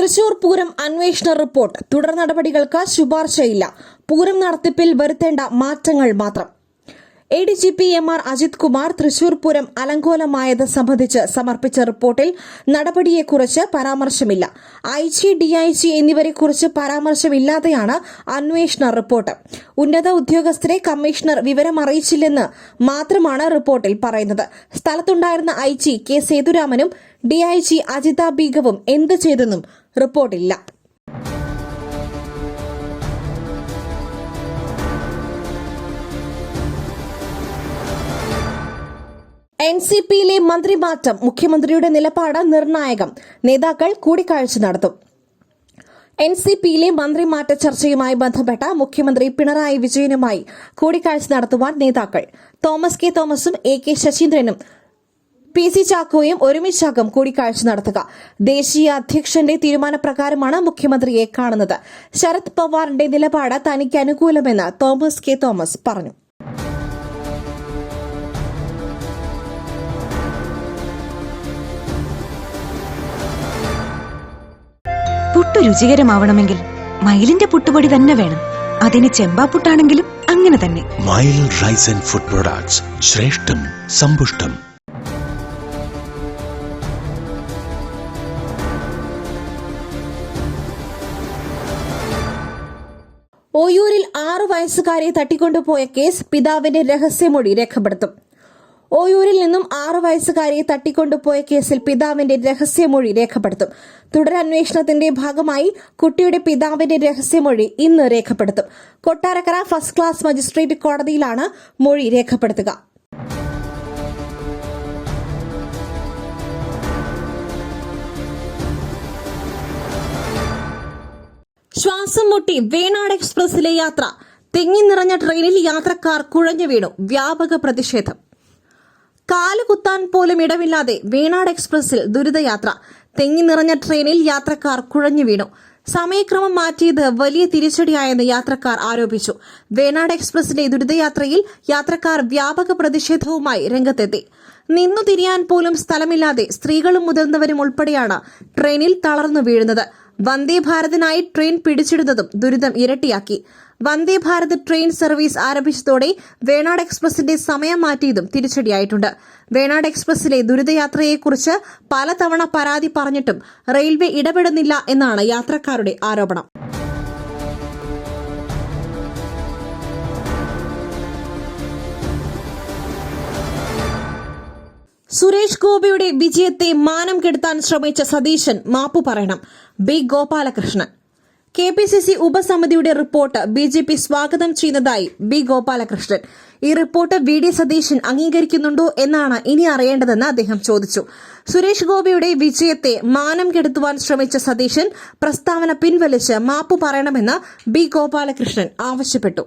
Thrissur Pooram അന്വേഷണ report. തുടർ നടപടികൾക്ക് ശുപാർശയില്ല. പൂരം നടത്തിപ്പിൽ വരുത്തേണ്ട മാറ്റങ്ങൾ മാത്രം. A D G P M R Ajith Kumar Thrissur Pooram അലങ്കോലമായത് സംബന്ധിച്ച് സമർപ്പിച്ച റിപ്പോർട്ടിൽ നടപടിയെക്കുറിച്ച് പരാമർശമില്ല. I G D I G എന്നിവരെക്കുറിച്ച് പരാമർശമില്ലാതെയാണ് അന്വേഷണ റിപ്പോർട്ട്. ഉന്നത ഉദ്യോഗസ്ഥരെ കമ്മീഷണർ വിവരം അറിയിച്ചില്ലെന്ന് മാത്രമാണ് റിപ്പോർട്ടിൽ പറയുന്നത്. സ്ഥലത്തുണ്ടായിരുന്ന ഐ ജി കെ സേതുരാമനും ഡി ഐ ജി അജിത ബീഗവും എന്ത് ചെയ്തെന്നും റിപ്പോർട്ടില്ല. എൻ സി പിയിലെ മന്ത്രിമാറ്റം മുഖ്യമന്ത്രിയുടെ നിലപാട് നിർണായകം നേതാക്കൾ കൂടിക്കാഴ്ച നടത്തും. എൻ സി പിയിലെ മന്ത്രിമാറ്റ ചർച്ചയുമായി ബന്ധപ്പെട്ട മുഖ്യമന്ത്രി പിണറായി വിജയനുമായി കൂടിക്കാഴ്ച നടത്തുവാൻ നേതാക്കൾ. തോമസ് കെ തോമസും എ കെ ശശീന്ദ്രനും പി സി ചാക്കോയും ഒരുമിച്ചാകും കൂടിക്കാഴ്ച നടത്തുക. ദേശീയ അധ്യക്ഷന്റെ തീരുമാനപ്രകാരമാണ് മുഖ്യമന്ത്രിയെ കാണുന്നത്. ശരത് പവാറിന്റെ നിലപാട് തനിക്ക് അനുകൂലമെന്ന് തോമസ് കെ തോമസ് പറഞ്ഞു. രുചികരമാവണമെങ്കിൽ മയിലിന്റെ പുട്ടുപൊടി തന്നെ വേണം. അതിന് ചെമ്പാപ്പുട്ടാണെങ്കിലും അങ്ങനെ തന്നെ. മയിൽ റൈസ് ആൻഡ് ഫുഡ് പ്രൊഡക്ട്സ്. ശ്രേഷ്ഠം സമ്പുഷ്ടം. ഓയൂരിൽ ആറു വയസ്സുകാരെ തട്ടിക്കൊണ്ടുപോയ കേസ് പിതാവിന്റെ രഹസ്യമൊഴി രേഖപ്പെടുത്തും. ഓയൂരിൽ നിന്നും ആറു വയസ്സുകാരിയെ തട്ടിക്കൊണ്ടുപോയ കേസിൽ പിതാവിന്റെ രഹസ്യമൊഴി രേഖപ്പെടുത്തും. തുടരന്വേഷണത്തിന്റെ ഭാഗമായി കുട്ടിയുടെ പിതാവിന്റെ രഹസ്യമൊഴി ഇന്ന് രേഖപ്പെടുത്തും. കൊട്ടാരക്കര ഫസ്റ്റ് ക്ലാസ് മജിസ്ട്രേറ്റ് കോടതിയിലാണ് മൊഴി രേഖപ്പെടുത്തുക. ശ്വാസം മുട്ടി വേണാട് എക്സ്പ്രസിലെ യാത്ര. തെങ്ങി നിറഞ്ഞ ട്രെയിനിൽ യാത്രക്കാർ കുഴഞ്ഞു വീണു. വ്യാപക പ്രതിഷേധം. കാലുകുത്താൻ പോലും ഇടമില്ലാതെ വേണാട് എക്സ്പ്രസിൽ ദുരിതയാത്ര. തെങ്ങി നിറഞ്ഞ ട്രെയിനിൽ യാത്രക്കാർ കുഴഞ്ഞു വീണു. സമയക്രമം മാറ്റിയത് വലിയ തിരിച്ചടിയായെന്ന് യാത്രക്കാർ ആരോപിച്ചു. വേണാട് എക്സ്പ്രസിന്റെ ദുരിതയാത്രയിൽ യാത്രക്കാർ വ്യാപക പ്രതിഷേധവുമായി രംഗത്തെത്തി. നിന്നു തിരിയാൻ പോലും സ്ഥലമില്ലാതെ സ്ത്രീകളും മുതിർന്നവരും ഉൾപ്പെടെയാണ് ട്രെയിനിൽ തളർന്നു വീഴുന്നത്. വന്ദേ ഭാരതിനായി ട്രെയിൻ പിടിച്ചിടുന്നതും ദുരിതം ഇരട്ടിയാക്കി. വന്ദേ ഭാരത് ട്രെയിൻ സർവീസ് ആരംഭിച്ചതോടെ വേണാട് എക്സ്പ്രസിന്റെ സമയം മാറ്റിയതും തിരിച്ചടിയായിട്ടുണ്ട്. വേണാട് എക്സ്പ്രസിലെ ദുരിതയാത്രയെക്കുറിച്ച് പലതവണ പരാതി പറഞ്ഞിട്ടും റെയിൽവേ ഇടപെടുന്നില്ല എന്നാണ് യാത്രക്കാരുടെ ആരോപണം. സുരേഷ് ഗോപിയുടെ വിജയത്തെ മാനം കെടുത്താൻ ശ്രമിച്ച സതീശൻ മാപ്പു പറയണം. B Gopalakrishnan. K P C C ഉപസമിതിയുടെ report B J P സ്വാഗതം ചെയ്യുന്നതായി ബി ഗോപാലകൃഷ്ണൻ. ഈ റിപ്പോർട്ട് വി ഡി സതീശൻ അംഗീകരിക്കുന്നുണ്ടോ എന്നാണ് ഇനി അറിയേണ്ടതെന്ന് അദ്ദേഹം ചോദിച്ചു. സുരേഷ് ഗോപിയുടെ വിജയത്തെ മാനം കെടുത്തുവാൻ ശ്രമിച്ച സതീശൻ പ്രസ്താവന പിൻവലിച്ച് മാപ്പു പറയണമെന്ന് ബി ഗോപാലകൃഷ്ണൻ ആവശ്യപ്പെട്ടു.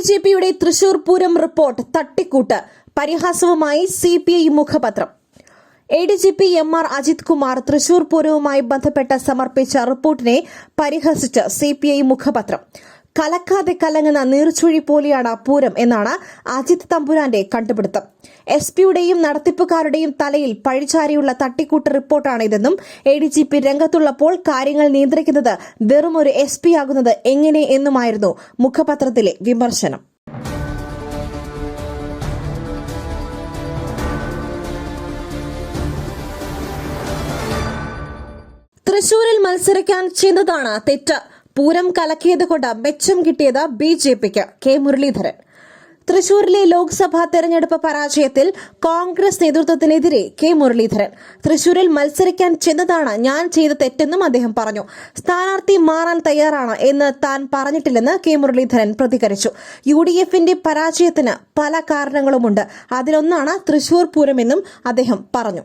A D പിയുടെ തൃശൂർ പൂരം റിപ്പോർട്ട് തട്ടിക്കൂട്ട്. പരിഹാസവുമായി C P I മുഖപത്രം. A D G P M R Ajith Kumar Thrissur പൂരവുമായി ബന്ധപ്പെട്ട് സമർപ്പിച്ച റിപ്പോർട്ടിനെ പരിഹസിച്ച് സി പി ഐ മുഖപത്രം. കലക്കാതെ കലങ്ങുന്ന നീർച്ചുഴി പോലെയാണ് പൂരം എന്നാണ് അജിത് തമ്പുരാന്റെ കണ്ടുപിടുത്തം. എസ് പിയുടെയും നടത്തിപ്പുകാരുടെയും തലയിൽ പഴിചാരിയുള്ള തട്ടിക്കൂട്ട് റിപ്പോർട്ടാണ് ഇതെന്നും എ ഡി ജി പി രംഗത്തുള്ളപ്പോൾ കാര്യങ്ങൾ നിയന്ത്രിക്കുന്നത് വെറും ഒരു എസ് പി ആകുന്നത് എങ്ങനെ എന്നുമായിരുന്നു മുഖപത്രത്തിലെ വിമർശനം. തൃശൂരിൽ മത്സരിക്കാൻ ചെയ്തതാണ് തെറ്റ്. പൂരം കലക്കിയത് കൊണ്ട് മെച്ചം കിട്ടിയത് ബി ജെ പിക്ക് കെ മുരളീധരൻ. തൃശൂരിലെ ലോക്സഭാ തെരഞ്ഞെടുപ്പ് പരാജയത്തിൽ കോൺഗ്രസ് നേതൃത്വത്തിനെതിരെ കെ മുരളീധരൻ. തൃശൂരിൽ മത്സരിക്കാൻ ചെന്നതാണ് ഞാൻ ചെയ്ത തെറ്റെന്നും അദ്ദേഹം പറഞ്ഞു. സ്ഥാനാർത്ഥി മാറാൻ തയ്യാറാണ് എന്ന് താൻ പറഞ്ഞിട്ടില്ലെന്ന് കെ മുരളീധരൻ പ്രതികരിച്ചു. യു ഡി എഫിന്റെ പരാജയത്തിന് പല കാരണങ്ങളുമുണ്ട്. അതിലൊന്നാണ് തൃശൂർ പൂരമെന്നും അദ്ദേഹം പറഞ്ഞു.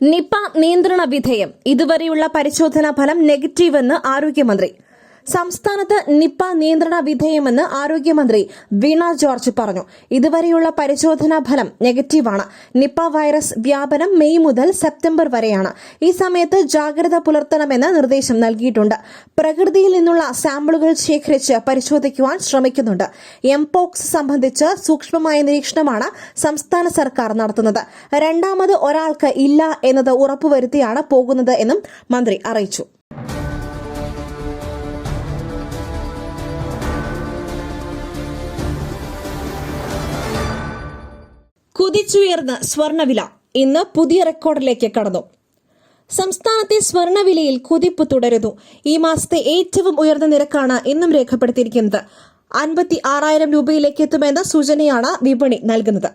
Nipah നിയന്ത്രണ വിധേയം. ഇതുവരെയുള്ള പരിശോധനാ ഫലം നെഗറ്റീവെന്ന് ആരോഗ്യമന്ത്രി സംസ്ഥാനത്ത് നിപ്പ നിയന്ത്രണ വിധേയമെന്ന് ആരോഗ്യമന്ത്രി വീണ ജോർജ് പറഞ്ഞു. ഇതുവരെയുള്ള പരിശോധനാ ഫലം നെഗറ്റീവാണ്. നിപ്പ വൈറസ് വ്യാപനം മെയ് മുതൽ സെപ്റ്റംബർ വരെയാണ്. ഈ സമയത്ത് ജാഗ്രത പുലർത്തണമെന്ന് നിർദ്ദേശം നൽകിയിട്ടുണ്ട്. പ്രകൃതിയിൽ നിന്നുള്ള സാമ്പിളുകൾ ശേഖരിച്ച് പരിശോധിക്കുവാൻ ശ്രമിക്കുന്നുണ്ട്. എംപോക്സ് സംബന്ധിച്ച് സൂക്ഷ്മമായ നിരീക്ഷണമാണ് സംസ്ഥാന സർക്കാർ നടത്തുന്നത്. രണ്ടാമത് ഒരാൾക്ക് ഇല്ല എന്നത് ഉറപ്പുവരുത്തിയാണ് പോകുന്നത് എന്നും മന്ത്രി അറിയിച്ചു. കുതിച്ചുയർന്ന സ്വർണവില ഇന്ന് പുതിയ റെക്കോർഡിലേക്ക് കടന്നു. സംസ്ഥാനത്തെ സ്വർണവിലയിൽ കുതിപ്പ് തുടരുന്നു. ഈ മാസത്തെ ഏറ്റവും ഉയർന്ന നിരക്കാണ് ഇന്നും രേഖപ്പെടുത്തിയിരിക്കുന്നത്. അൻപത്തി ആറായിരം രൂപയിലേക്ക് എത്തുമെന്ന സൂചനയാണ് വിപണി നൽകുന്നത്.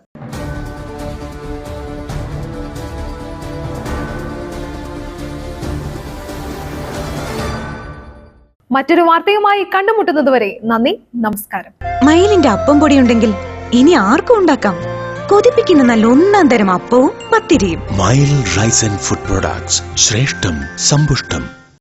മറ്റൊരു വാർത്തയുമായി കണ്ടുമുട്ടുന്നതുവരെ നന്ദി നമസ്കാരം. മയിലിന്റെ അപ്പം പൊടിയുണ്ടെങ്കിൽ ഇനി ആർക്കും ഉണ്ടാക്കാം? കൊതിപ്പിക്കുന്ന നല്ല ഒന്നാം തരം അപ്പവും പത്തിരിയും. Mile rice and food products ശ്രേഷ്ഠം സമ്പുഷ്ടം